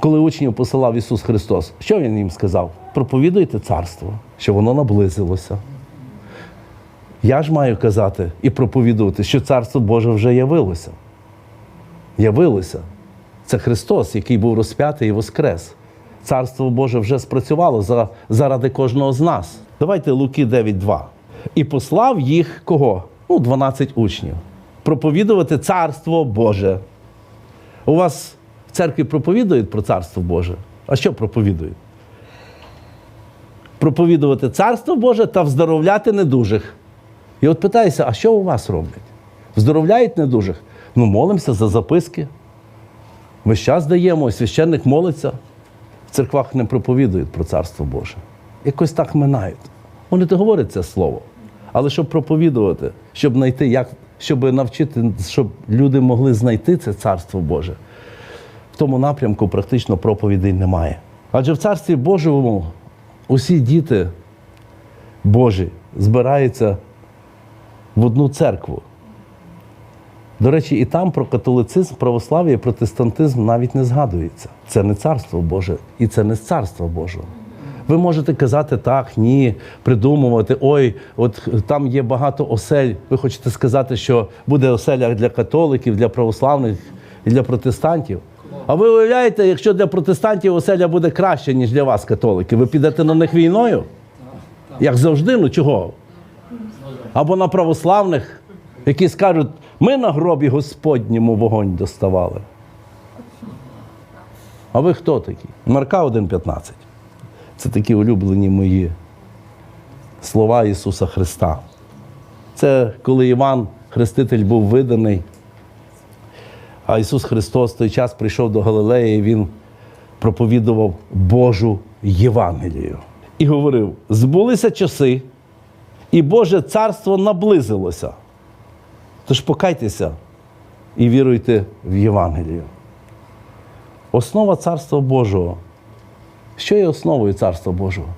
Коли учнів посилав Ісус Христос, що Він їм сказав? Проповідуйте царство, що воно наблизилося. Я ж маю казати і проповідувати, що Царство Боже вже явилося. Явилося. Це Христос, який був розп'ятий і воскрес. Царство Боже вже спрацювало за, заради кожного з нас. Давайте Луки 9.2. І послав їх кого? Ну, 12 учнів. Проповідувати Царство Боже. У вас церкві проповідують про Царство Боже. А що проповідують? Проповідувати Царство Боже та вздоровляти недужих. І от питаюся, а що у вас роблять? Вздоровляють недужих? Ну, молимося за записки. Весь час даємо, священник молиться. В церквах не проповідують про Царство Боже. Якось так минають. Вони то говорять це слово. Але щоб проповідувати, щоб знайти, як, щоб навчити, щоб люди могли знайти це Царство Боже, тому напрямку практично проповідей немає. Адже в Царстві Божому усі діти Божі збираються в одну церкву. До речі, і там про католицизм, православ'я і протестантизм навіть не згадується. Це не царство Боже, і це не з царства Божого. Ви можете казати так, ні, придумувати, ой, от там є багато осель. Ви хочете сказати, що буде оселя для католиків, для православних і для протестантів. А ви уявляєте, якщо для протестантів оселя буде краще, ніж для вас, католиків, ви підете на них війною? Як завжди, ну чого? Або на православних, які скажуть, ми на гробі Господньому вогонь доставали. А ви хто такі? Марка 1,15. Це такі улюблені мої слова Ісуса Христа. Це коли Іван, Хреститель, був виданий, а Ісус Христос в той час прийшов до Галилеї, і Він проповідував Божу Євангелію. І говорив: збулися часи, і Боже царство наблизилося. Тож покайтеся і віруйте в Євангелію. Основа Царства Божого. Що є основою Царства Божого?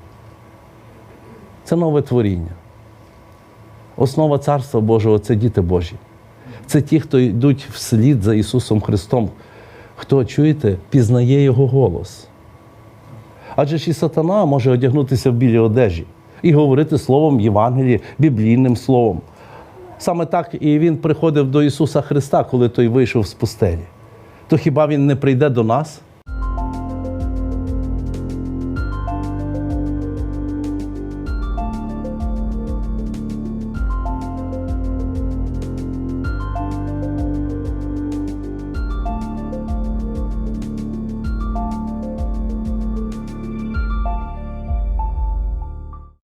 Це нове творіння. Основа Царства Божого це діти Божі. Це ті, хто йдуть вслід за Ісусом Христом, хто, чуєте, пізнає Його голос. Адже ж і сатана може одягнутися в білі одежі і говорити словом Євангелії, біблійним словом. Саме так і він приходив до Ісуса Христа, коли той вийшов з пустелі. То хіба Він не прийде до нас?